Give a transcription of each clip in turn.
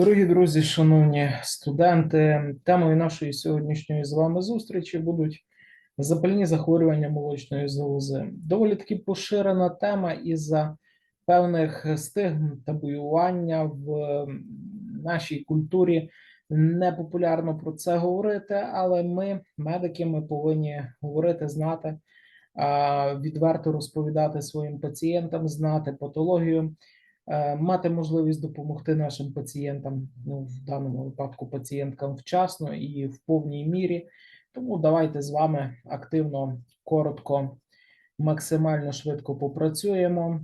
Дорогі друзі, шановні студенти, темою нашої сьогоднішньої з вами зустрічі будуть запальні захворювання молочної залози. Доволі таки поширена тема із-за певних стигм табуювання в нашій культурі. Непопулярно про це говорити, але ми, медики, ми повинні говорити, знати, відверто розповідати своїм пацієнтам, знати патологію мати можливість допомогти нашим пацієнтам, ну в даному випадку пацієнткам вчасно і в повній мірі. Тому давайте з вами активно, коротко, максимально швидко попрацюємо.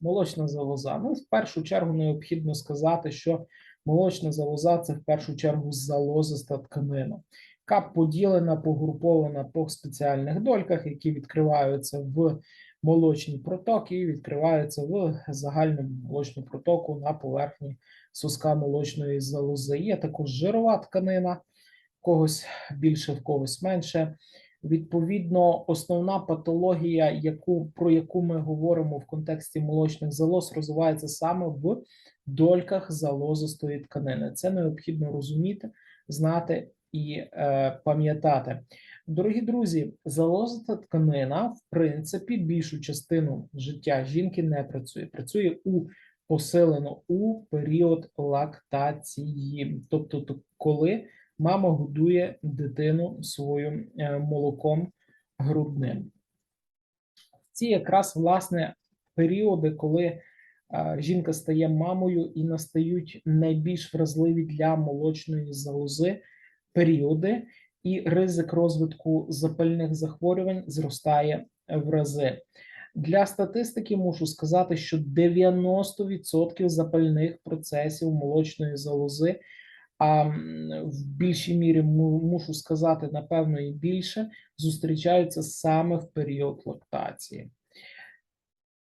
Молочна залоза. Ну, в першу чергу необхідно сказати, що молочна залоза це в першу чергу залозиста тканина, яка поділена, погрупована по спеціальних дольках, які відкриваються в молочні протоки і відкриваються в загальному молочну протоку на поверхні соска молочної залози. Є також жирова тканина, в когось більше, в когось менше. Відповідно, основна патологія, яку про яку ми говоримо в контексті молочних залоз, розвивається саме в дольках залозистої тканини. Це необхідно розуміти, знати і е, пам'ятати. Дорогі друзі, залозиста тканина, в принципі, більшу частину життя жінки не працює. Працює у посилено у період лактації, тобто коли мама годує дитину своїм е, молоком грудним. Ці якраз власне періоди, коли е, жінка стає мамою і настають найбільш вразливі для молочної залози періоди, і ризик розвитку запальних захворювань зростає в рази. Для статистики мушу сказати, що 90% запальних процесів молочної залози, а в більшій мірі мушу сказати, напевно, і більше, зустрічаються саме в період лактації.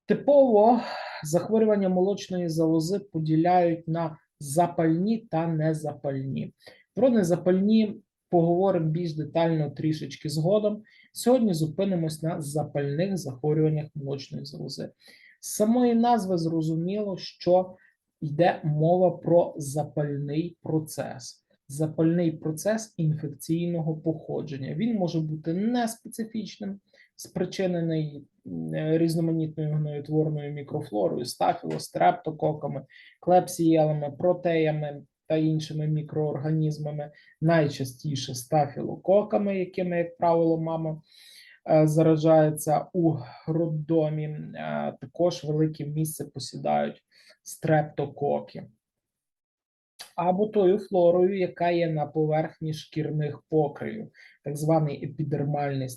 Типово захворювання молочної залози поділяють на запальні та незапальні. Про незапальні поговоримо більш детально трішечки згодом. Сьогодні зупинимось на запальних захворюваннях молочної залози. З самої назви зрозуміло, що йде мова про запальний процес. Запальний процес інфекційного походження. Він може бути неспецифічним, спричинений різноманітною гноєтворною мікрофлорою, стафілострептококами, клепсієлами, протеями, та іншими мікроорганізмами, найчастіше стафілококами, якими, як правило, мама е, заражається у роддомі. Е, також велике місце посідають стрептококи. Або тою флорою, яка є на поверхні шкірних покривів, так званий епідермальний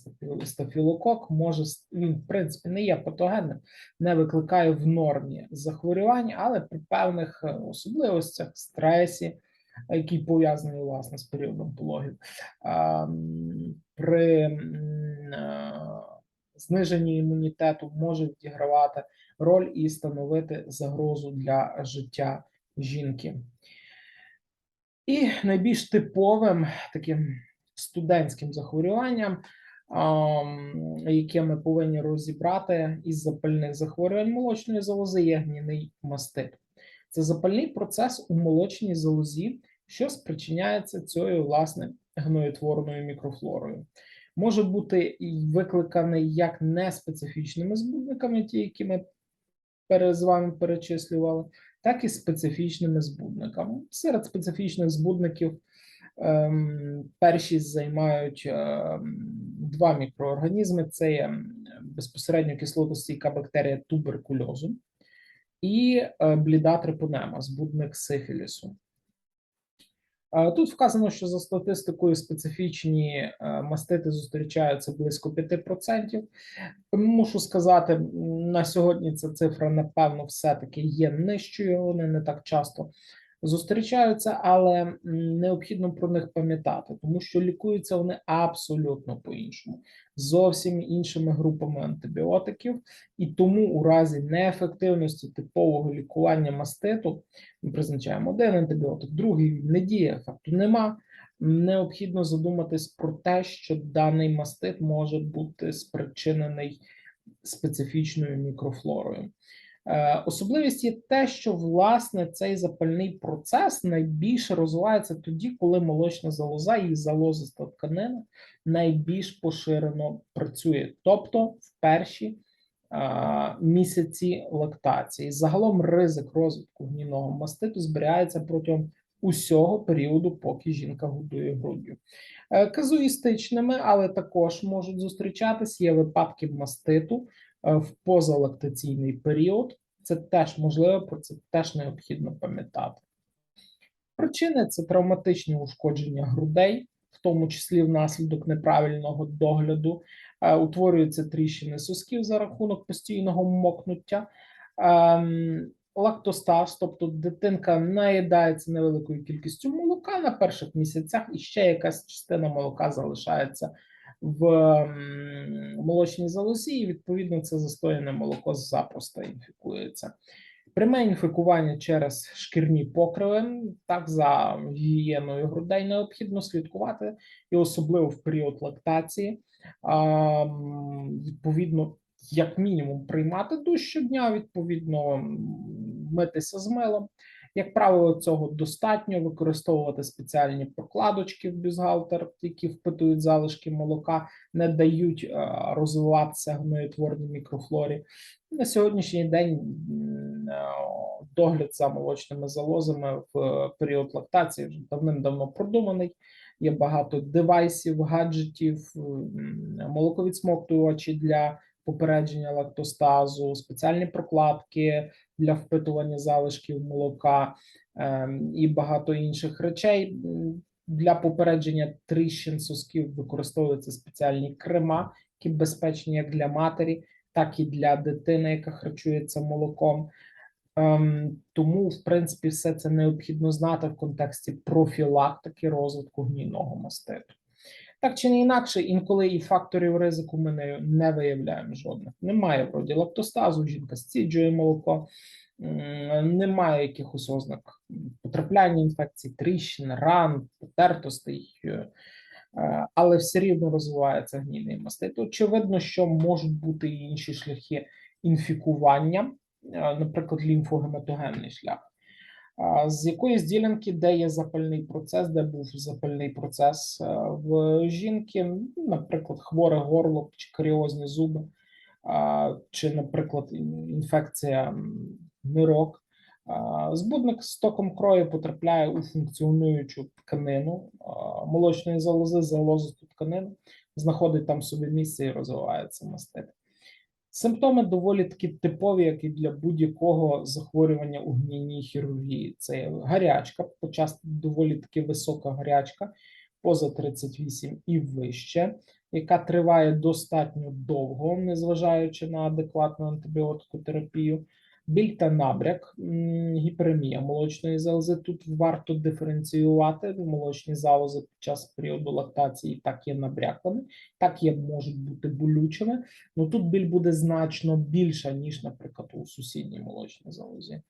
стафілокок, може він, в принципі, не є патогенним, не викликає в нормі захворювань, але при певних е, особливостях, стресі, який пов'язаний власне з періодом пологів, при е, зниженні імунітету може відігравати роль і становити загрозу для життя жінки. І найбільш типовим таким студентським захворюванням, яке ми повинні розібрати із запальних захворювань молочної залози, є гнійний мастит. Це запальний процес у молочній залозі, що спричиняється цією власне гноєтворною мікрофлорою. Може бути викликаний як неспецифічними збудниками, ті, які ми з вами перечислювали, так і специфічними збудниками. Серед специфічних збудників ем, перші займають ем, два мікроорганізми: це є безпосередньо кислотостійка бактерія туберкульозу і е, бліда трипонема, збудник сифілісу. Тут вказано, що за статистикою специфічні е, мастити зустрічаються близько 5%. Мушу сказати, на сьогодні ця цифра, напевно, все-таки є нижчою. Вони не так часто зустрічаються, але необхідно про них пам'ятати, тому що лікуються вони абсолютно по-іншому, зовсім іншими групами антибіотиків, і тому у разі неефективності типового лікування маститу ми призначаємо один антибіотик, другий не діє, ефекту нема. Необхідно задуматись про те, що даний мастит може бути спричинений специфічною мікрофлорою. Е, Особливість є те, що власне цей запальний процес найбільше розвивається тоді, коли молочна залоза і залозиста тканина найбільш поширено працює, тобто в перші а, місяці лактації. Загалом ризик розвитку гнійного маститу зберігається протягом усього періоду, поки жінка годує груддю. Е, Казуїстичними, але також можуть зустрічатись є випадки маститу е, в позалактаційний період. Це теж можливо, про це теж необхідно пам'ятати. Причини це травматичні ушкодження грудей, в тому числі внаслідок неправильного догляду, Е, утворюються тріщини сосків за рахунок постійного мокнуття. Ем, Лактостаз, тобто дитинка наїдається невеликою кількістю молока на перших місяцях, і ще якась частина молока залишається в молочній залозі, і відповідно це застояне молоко запросто інфікується. Пряме інфікування через шкірні покриви, так за гігієною грудей необхідно слідкувати, і особливо в період лактації. Відповідно, як мінімум, приймати душ щодня, відповідно, митися з милом. Як правило, цього достатньо використовувати спеціальні прокладочки в бюстгальтер, які впитують залишки молока, не дають е, розвиватися гноєтворній мікрофлорі. На сьогоднішній день е, догляд за молочними залозами в період лактації вже давним-давно продуманий. Є багато девайсів, гаджетів, молоковідсмоктувачі для попередження лактостазу, спеціальні прокладки для впитування залишків молока ем, і багато інших речей. Для попередження тріщин сосків використовуються спеціальні крема, які безпечні як для матері, так і для дитини, яка харчується молоком. Ем, тому, в принципі, все це необхідно знати в контексті профілактики розвитку гнійного маститу. Так чи не інакше, інколи і факторів ризику ми не, не виявляємо жодних. Немає вроді лактостазу, жінка стіджує молоко, немає якихось ознак потрапляння інфекцій, тріщин, ран, потертостей, е, е, але все рівно розвивається гнійний мастит. Очевидно, що можуть бути і інші шляхи інфікування, е, наприклад, лімфогематогенний шлях. З якоїсь ділянки, де є запальний процес, де був запальний процес е, в жінки, наприклад, хворе горло чи каріозні зуби, чи, наприклад, інфекція нирок. Збудник з током крові потрапляє у функціонуючу тканину молочної залози, залозисту тканину, знаходить там собі місце і розвивається мастит. Симптоми доволі такі типові, як і для будь-якого захворювання у гнійній хірургії. Це гарячка, почасти доволі таки висока гарячка, поза 38 і вище, яка триває достатньо довго, незважаючи на адекватну антибіотикотерапію. Біль та набряк, гіперемія молочної залози. Тут варто диференціювати молочні залози під час періоду лактації, так є набряклими, так є можуть бути болючими. Ну тут біль буде значно більша, ніж, наприклад, у сусідній молочній залозі.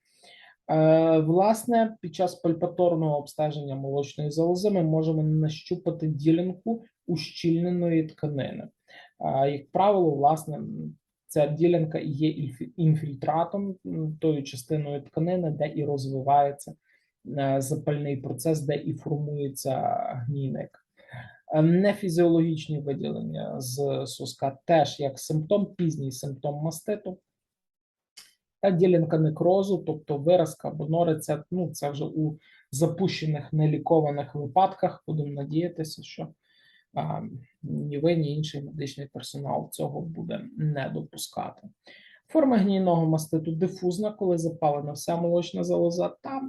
Е, власне, під час пальпаторного обстеження молочної залози ми можемо нащупати ділянку ущільненої тканини. Е, як правило, власне, ця ділянка є інфільтратом, тою частиною тканини, де і розвивається е, запальний процес, де і формується гнійник. Е, Нефізіологічні виділення з соска теж як симптом, пізній симптом маститу. Та ділянка некрозу, тобто виразка або нориця, ну це вже у запущених нелікованих випадках. Будемо надіятися, що ні ви, ні інший медичний персонал цього буде не допускати. Форма гнійного маститу дифузна, коли запалена вся молочна залоза, та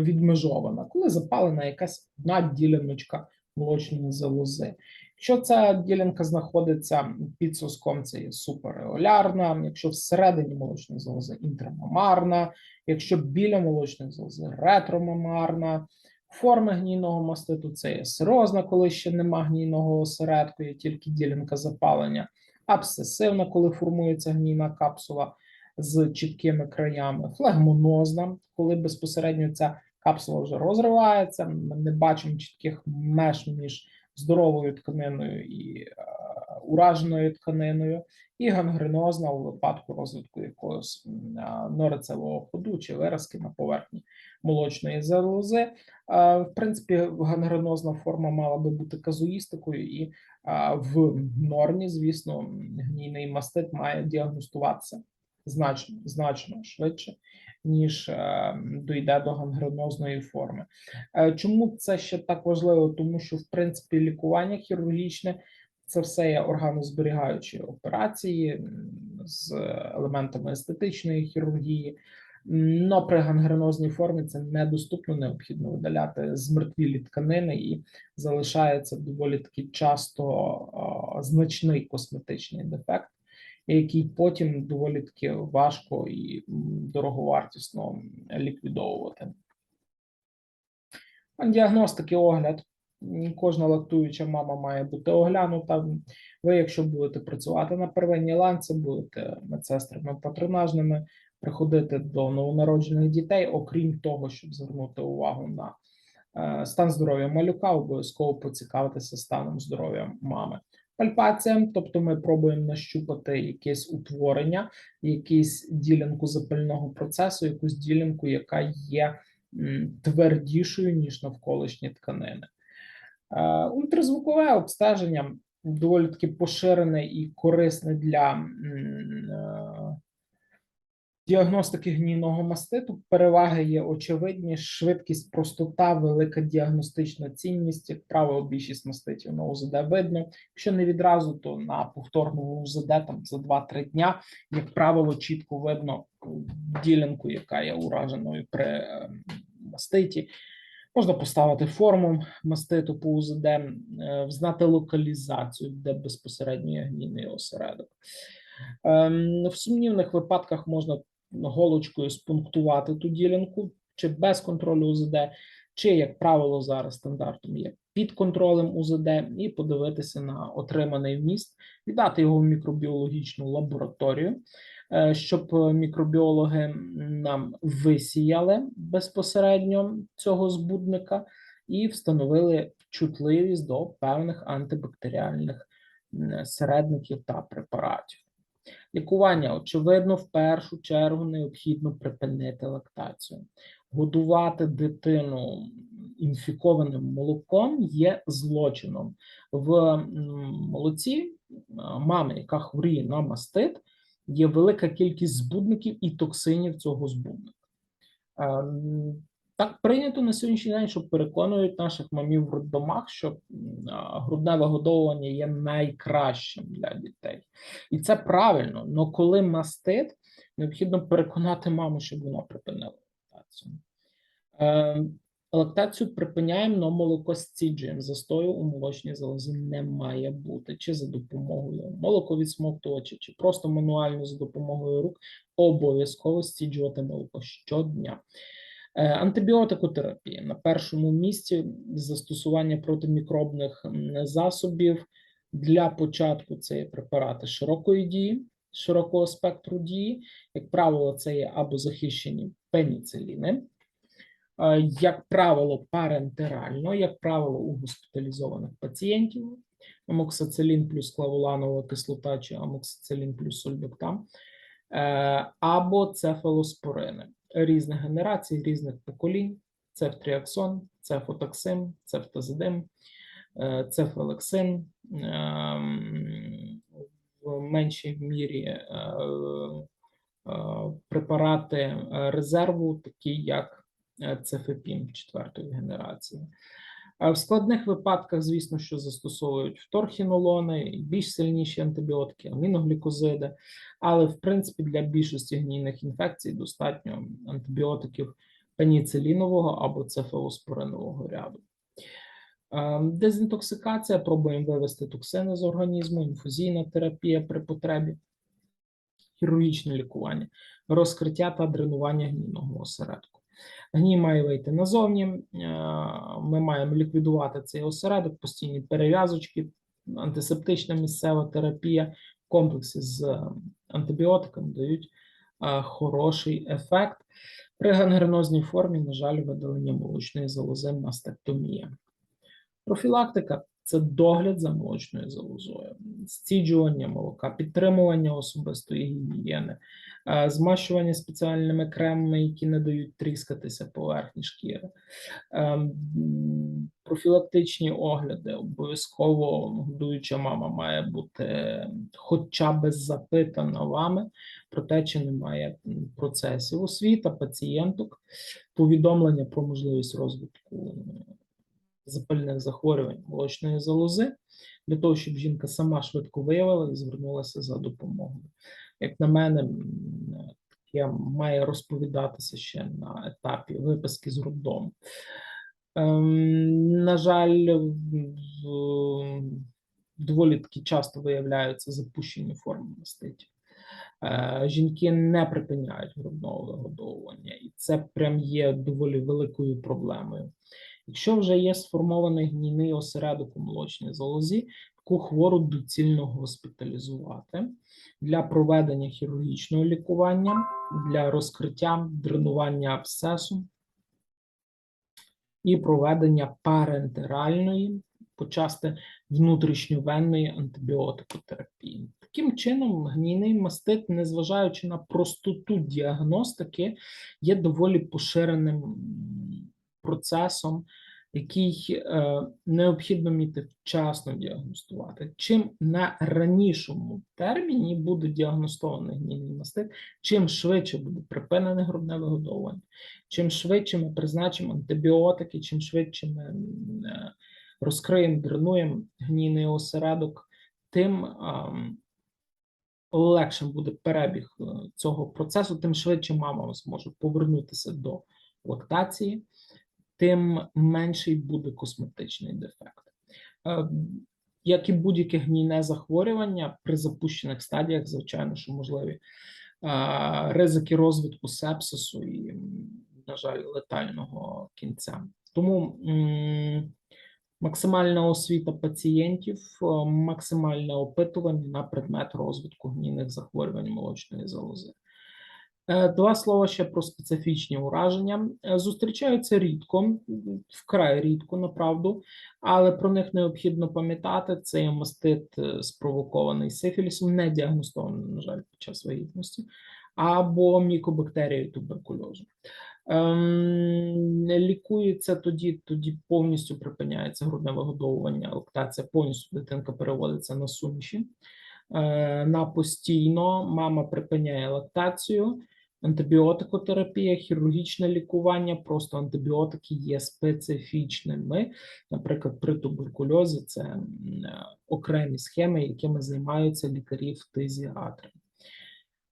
відмежована, коли запалена якась одна діляночка молочної залози. Якщо ця ділянка знаходиться під соском, це є супереолярна, якщо всередині молочної залози інтрамамарна, якщо біля молочної залози ретромамарна, форми гнійного маститу це є сирозна, коли ще нема гнійного осередку, є тільки ділянка запалення, абсцесивна, коли формується гнійна капсула з чіткими краями, флегмонозна, коли безпосередньо ця капсула вже розривається, ми не бачимо чітких меж між здоровою тканиною і е, ураженою тканиною, і гангренозна у випадку розвитку якогось норицевого ходу чи виразки на поверхні молочної залози. В принципі, гангренозна форма мала би бути казуїстикою, і в нормі, звісно, гнійний мастит має діагностуватися значно значно швидше, ніж е, дійде до гангренозної форми. Е, Чому це ще так важливо? Тому що в принципі лікування хірургічне це все є органозберігаючі операції з елементами естетичної хірургії. Но при гангренозній формі це недоступно, необхідно видаляти змертвілі тканини і залишається доволі таки часто значний косметичний дефект, який потім доволі таки важко і дороговартісно ліквідовувати. Діагностики, огляд. Кожна лактуюча мама має бути оглянута. Ви, якщо будете працювати на первинній ланці, будете медсестрами патронажними, приходити до новонароджених дітей, окрім того, щоб звернути увагу на е, стан здоров'я малюка, обов'язково поцікавитися станом здоров'я мами. Пальпація, тобто ми пробуємо нащупати якесь утворення, якусь ділянку запального процесу, якусь ділянку, яка є твердішою, ніж навколишні тканини. Е, Ультразвукове обстеження доволі таки поширене і корисне для е, діагностики гнійного маститу. Переваги є очевидні: швидкість, простота, велика діагностична цінність. Як правило, більшість маститів на УЗД видно. Якщо не відразу, то на повторному УЗД там за 2-3 дня, як правило, чітко видно ділянку, яка є ураженою при е, маститі. Можна поставити форму маститу по УЗД, е, взнати локалізацію, де безпосередньо є гнійний осередок. Ем, В сумнівних випадках можна голочкою спунктувати ту ділянку, чи без контролю УЗД, чи, як правило, зараз стандартом є під контролем УЗД, і подивитися на отриманий вміст, віддати його в мікробіологічну лабораторію, е, щоб мікробіологи нам висіяли безпосередньо цього збудника і встановили чутливість до певних антибактеріальних середників та препаратів. Лікування, очевидно, в першу чергу необхідно припинити лактацію. Годувати дитину інфікованим молоком є злочином. В молоці мами, яка хворіє на мастит, є велика кількість збудників і токсинів цього збудника. Так прийнято на сьогоднішній день, що переконують наших мамів в роддомах, що грудне вигодовування є найкращим для дітей. І це правильно. але коли мастит, необхідно переконати маму, щоб вона припинила лактацію. Е, лактацію припиняємо, але молоко зціджуємо. Застою у молочній залозі не має бути. Чи за допомогою молоковідсмоктувача, чи просто мануально за допомогою рук. Обов'язково стіджувати молоко щодня. Е, Антибіотикотерапія на першому місці застосування протимікробних засобів. Для початку це є препарати широкої дії, широкого спектру дії. Як правило, це є або захищені пеніциліни, е, як правило, парентерально, як правило, у госпіталізованих пацієнтів. Амоксицилін плюс клавуланова кислота чи амоксицилін плюс сульбектам, е, або цефалоспорини різних генерацій, різних поколінь: цефтріаксон, цефотоксин, цефтазидим, е, цефалексин, ем, меншій мірі е, е, препарати е, резерву, такі як цефепім четвертої генерації. В складних випадках, звісно, що застосовують вторхінолони, більш сильніші антибіотики, аміноглікозиди, але в принципі для більшості гнійних інфекцій достатньо антибіотиків пеніцилінового або цефалоспоринового ряду. Е, Дезінтоксикація, пробуємо вивести токсини з організму, інфузійна терапія при потребі, хірургічне лікування, розкриття та дренування гнійного осередку. Гній має вийти назовні. е, Ми маємо ліквідувати цей осередок, постійні перев'язочки, антисептична місцева терапія в комплексі з антибіотиками дають е, хороший ефект. При гангренозній формі, на жаль, видалення молочної залози мастектомія. Профілактика це догляд за молочною залозою, стіджування молока, підтримування особистої гігієни, е, змащування спеціальними кремами, які не дають тріскатися поверхні шкіри, ем, профілактичні огляди. Обов'язково годуюча мама має бути хоча б запитана вами про те, чи немає процесів освіта пацієнток, повідомлення про можливість розвитку запальних захворювань молочної залози для того, щоб жінка сама швидко виявила і звернулася за допомогою. Як на мене, таке має розповідатися ще на етапі виписки з роддому. Ем, на жаль, доволі таки часто виявляються запущені форми маститів. Е, Жінки не припиняють грудного вигодовування, і це прям є доволі великою проблемою. Якщо вже є сформований гнійний осередок у молочній залозі, таку хвору доцільно госпіталізувати для проведення хірургічного лікування, для розкриття дренування абсцесу і проведення парентеральної, почасти внутрішньовенної антибіотикотерапії. Таким чином, гнійний мастит, незважаючи на простоту діагностики, є доволі поширеним процесом, який е, необхідно вміти вчасно діагностувати. Чим на ранішому терміні буде діагностований гнійний мастит, чим швидше буде припинене грудне вигодовування, чим швидше ми призначимо антибіотики, чим швидше ми е, розкриємо, дренуємо гнійний осередок, тим легшим буде перебіг е, цього процесу, тим швидше мама зможе повернутися до лактації, тим менший буде косметичний дефект. Е, Як і будь-яке гнійне захворювання при запущених стадіях, звичайно, що можливі е, ризики розвитку сепсису і, на жаль, летального кінця. Тому максимальна освіта пацієнтів, е, максимальне опитування на предмет розвитку гнійних захворювань молочної залози. Е, Два слова ще про специфічні ураження. Е, Зустрічаються рідко, вкрай рідко, направду, але про них необхідно пам'ятати. Це є мастит, е, спровокований сифілісом, не діагностований, на жаль, під час вагітності, або мікобактерією туберкульозу. Ем, лікується тоді, тоді повністю припиняється грудне вигодовування, лактація повністю дитинка переводиться на суміші. На постійно мама припиняє лактацію, антибіотикотерапія, хірургічне лікування, просто антибіотики є специфічними. Наприклад, при туберкульозі це е, окремі схеми, якими займаються лікарі фтизіатри.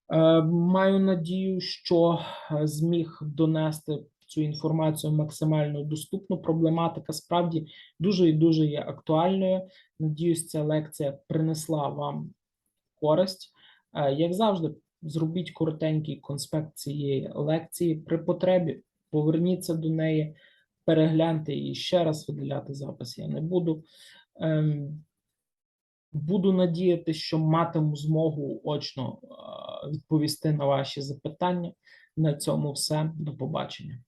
Е, Маю надію, що е, зміг донести цю інформацію максимально доступну. Проблематика справді дуже і дуже є актуальною. Надіюсь, ця лекція принесла вам користь. Як завжди, зробіть коротенький конспект цієї лекції. При потребі поверніться до неї, перегляньте її ще раз, виділяти запис я не буду. Ем, Буду надіятися, що матиму змогу очно е, відповісти на ваші запитання. На цьому все. До побачення.